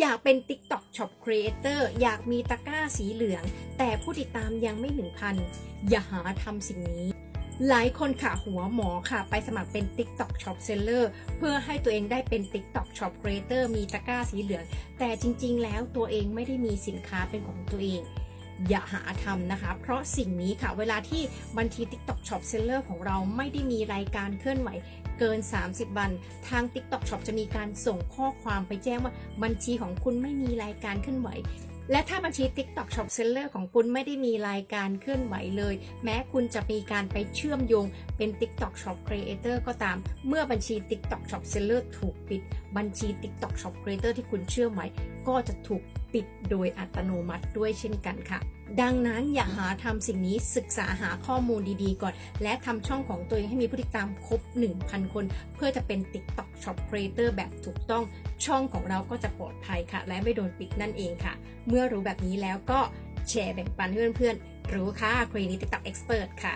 อยากเป็น TikTok Shop Creator อยากมีตะกร้าสีเหลือง แต่ผู้ติดตามยังไม่ถึงพันอย่าหาทำสิ่งนี้ หลายคนค่ะหัวหมอค่ะ ไปสมัครเป็น TikTok Shop Seller เพื่อให้ตัวเองได้เป็น TikTok Shop Creator มีตะกร้าสีเหลือง แต่จริง ๆ แล้วตัวเองไม่ได้มีสินค้าเป็นของตัวเอง อย่าหาทำนะคะ เพราะสิ่งนี้ค่ะ เวลาที่บัญชี TikTok Shop Seller ของเราไม่ได้มีรายการเคลื่อนไหวเกิน 30 วัน ทาง TikTok Shop จะมีการส่งข้อความไปแจ้งว่าบัญชีของคุณไม่มีรายการเคลื่อนไหว และถ้าบัญชี TikTok Shop Seller ของคุณไม่ได้มีรายการเคลื่อนไหวเลย แม้คุณจะมีการไปเชื่อมโยงเป็น TikTok Shop Creator ก็ตาม เมื่อบัญชี TikTok Shop Seller ถูกปิด บัญชี TikTok Shop Creator ที่คุณเชื่อมไว้ก็จะถูกปิดโดยอัตโนมัติด้วยเช่นกันค่ะ ดังนั้นอย่าหาทำสิ่งนี้ศึกษาหาข้อมูลดีๆก่อน และทำช่องของตัวเองให้มีผู้ติดตามครบ 1,000 คน เพื่อจะเป็น TikTok ช็อปครีเอเตอร์แบบถูกต้องช่องของเราก็จะปลอดภัยค่ะ และไม่โดนปิดนั่นเองค่ะ เมื่อรู้แบบนี้แล้วก็แชร์แบ่งปันให้เพื่อนๆรู้ค่ะครีนิติตับเอ็กซ์เพรสค่ะ